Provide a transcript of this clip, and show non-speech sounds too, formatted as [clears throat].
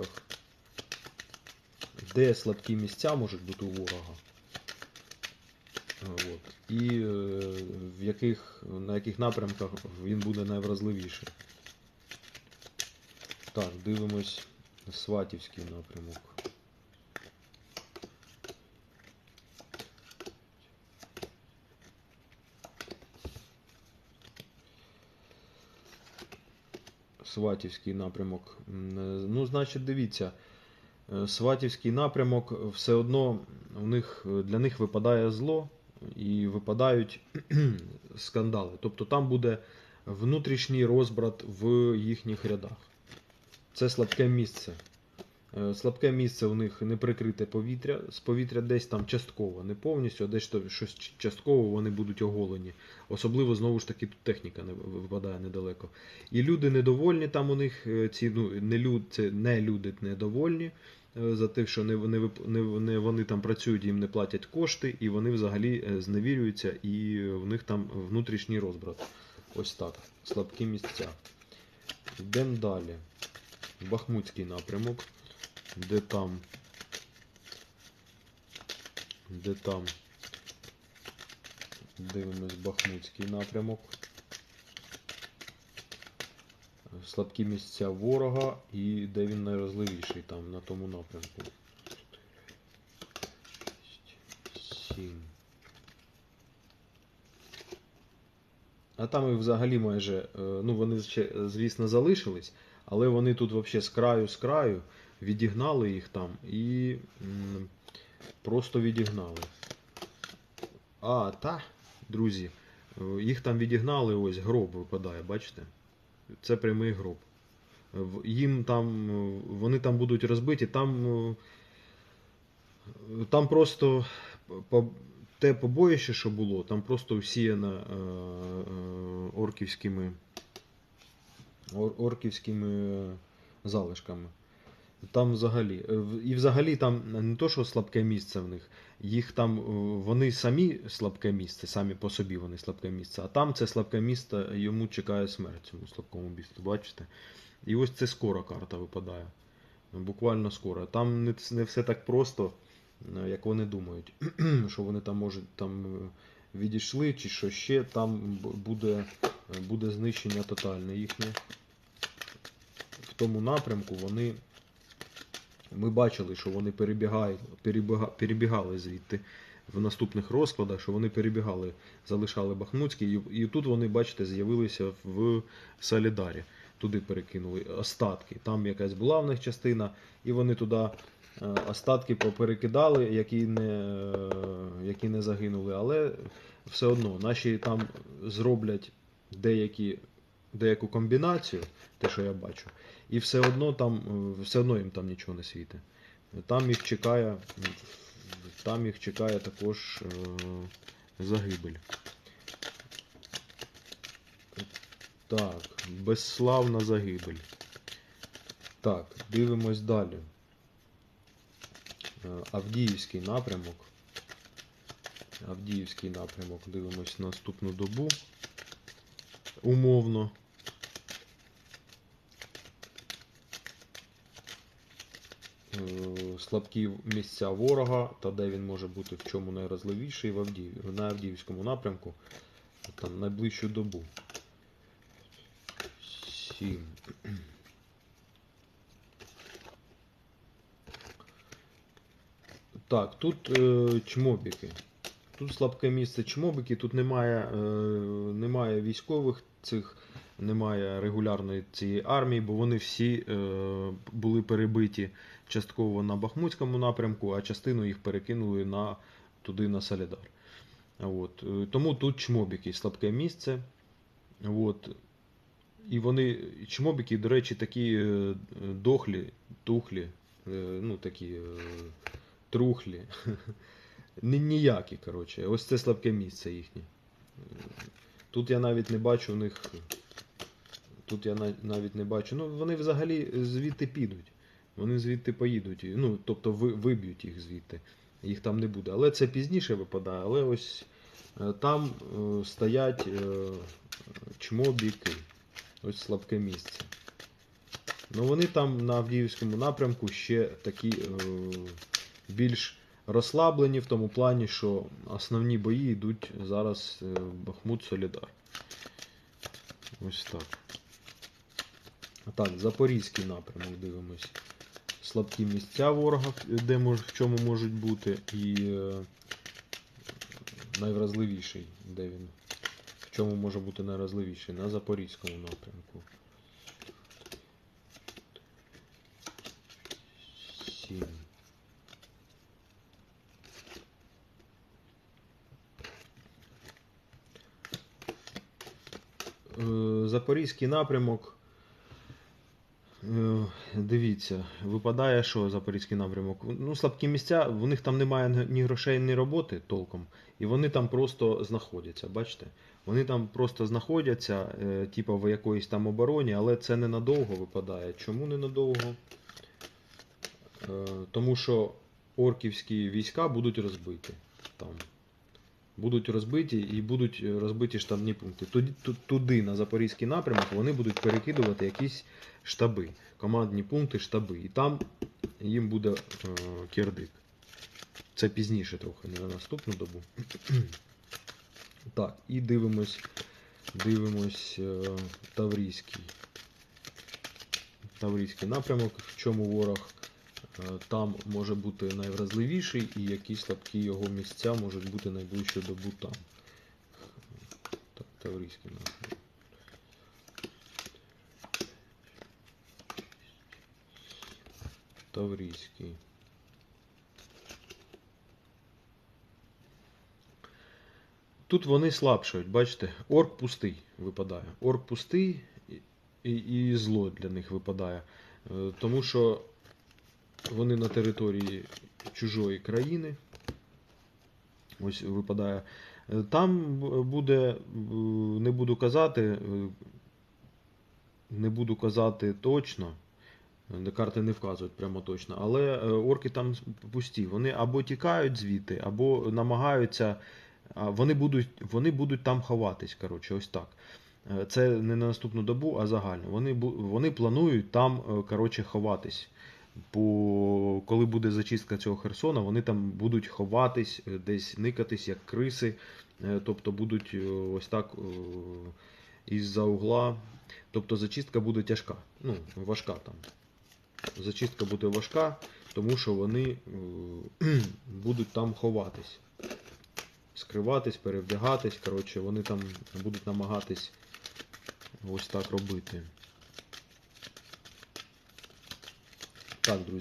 напрямках, де слабкі місця можуть бути у ворога. От. І е, в яких, на яких напрямках він буде найвразливіший. Так, дивимось Сватівський напрямок. Сватівський напрямок. Е, Ну, значить, дивіться. е, Сватівський напрямок все одно у них, е, для них випадає зло і випадають [clears throat] скандали. Тобто там буде внутрішній розбрат в їхніх рядах. Це слабке місце. Е, Слабке місце у них не прикрите повітря, з повітря десь там частково, не повністю, а десь щось частково вони будуть оголені. Особливо знову ж таки тут техніка не випадає недалеко. І люди недовольні там у них, е, ці ну, не люд, це не люди недовольні е, за те, що не, не, не, вони там працюють, їм не платять кошти, і вони взагалі зневірюються, і в них там внутрішній розбрат. Ось так. Слабкі місця. Йдемо далі. Бахмутський напрямок. Де там. Де там. Дивимось Бахмутський напрямок. Слабкі місця ворога і де він найрозливіший там на тому напрямку. 7. А там і взагалі майже, е, ну вони ще, звісно, залишились, але вони тут взагалі з краю з краю відігнали їх там і просто відігнали. А, та, друзі, їх там відігнали, ось гроб випадає, бачите? Це прямий гроб. Їм там, вони там будуть розбиті, там, е, там просто те побоїще, що було, там просто всіяно е, е, орківськими, ор- орківськими залишками. Там взагалі. е, І взагалі там не то, що слабке місце в них, їх там е, вони самі слабке місце, самі по собі вони слабке місце, а там це слабке місце, йому чекає смерть цьому слабкому місту, бачите? І ось це скоро карта випадає. Буквально скоро. Там не, не все так просто, е, як вони думають. [clears throat] що вони там можуть там відійшли чи що ще, там буде, буде знищення тотальне їхнє. Тому напрямку вони. Ми бачили, що вони перебігають, перебіга, перебігали звідти в наступних розкладах, що вони перебігали, залишали Бахмутський, і, і тут вони, бачите, з'явилися в Солідарі. Туди перекинули остатки. Там якась була в них частина, і вони туди е, остатки поперекидали, які не, е, які не загинули. Але все одно наші там зроблять деякі, деяку комбінацію, те, що я бачу. І все одно там, е, все одно їм там нічого не світить. Там їх чекає, там їх чекає також е, загибель. Так, безславна загибель. Так, дивимось далі. Е, Авдіївський напрямок. Авдіївський напрямок. Дивимось наступну добу. Умовно. Слабкі місця ворога та де він може бути в чому найразливіший в Авдіїв, на Авдіївському напрямку там найближчу добу. 7. Так, тут е, чмобіки. Тут слабке місце чмобіки, тут немає, е, немає військових цих, немає регулярної цієї армії, бо вони всі е, були перебиті частково на Бахмутському напрямку, а частину їх перекинули на, туди на Солідар. От. е, Тому тут чмобіки, слабке місце. От. І вони, чмобіки, до речі, такі е, дохлі, тухлі, ну такі трухлі. [laughs] Ніякі, коротше. Ось це слабке місце їхнє. Тут я навіть не бачу в них. Тут я навіть не бачу. Ну, вони взагалі звідти підуть. Вони звідти поїдуть. Ну, тобто виб'ють їх звідти. Їх там не буде. Але це пізніше випадає. Але ось е, там е, стоять е, чмобіки. Ось слабке місце. Ну вони там на Авдіївському напрямку ще такі більш розслаблені в тому плані, що основні бої йдуть зараз Бахмут Солідар. Ось так. Так, Запорізький напрямок дивимось. Слабкі місця ворога, де мож, в чому можуть бути, і е, найвразливіший, де він. В чому може бути найвразливіший? На Запорізькому напрямку. Сім. Е, Запорізький напрямок. Дивіться, випадає, що Запорізький напрямок. Ну, слабкі місця, в них там немає ні грошей, ні роботи толком. І вони там просто знаходяться, бачите? Вони там просто знаходяться, е, типу в якоїсь там обороні, але це ненадовго випадає. Чому ненадовго? Е, Тому що орківські війська будуть розбиті там. Будуть розбиті і будуть е, розбиті штабні пункти. Туди, туди, на Запорізький напрямок, вони будуть перекидувати якісь штаби, командні пункти, штаби. І там їм буде е, кирдик. Це пізніше трохи, не на наступну добу. так, і дивимось, дивимось е, Таврійський. Таврійський напрямок, в чому ворог там може бути найвразливіший, і які слабкі його місця можуть бути найближчу добу там. Так, Таврійський напрямок. Таврійський. Тут вони слабшають, бачите, орк пустий випадає. Орк пустий і, і, і зло для них випадає. Е, Тому що вони на території чужої країни. Ось випадає. Там буде, не буду казати, не буду казати точно. Карти не вказують прямо точно, але е, орки там пусті. Вони або тікають звідти, або намагаються. Вони будуть, вони будуть там ховатись. Коротше, ось так. Е, Це не на наступну добу, а загально. Вони, вони планують там е, коротше, ховатись. Бо коли буде зачистка цього Херсона, вони там будуть ховатись, е, десь никатись, як криси. Е, Тобто будуть е, ось так із-за угла. Тобто зачистка буде тяжка, ну, важка там. Зачистка буде важка, тому що вони [clears throat] будуть там ховатись, скриватись, перевдягатись. Коротше, вони там будуть намагатись ось так робити. Так, друзі.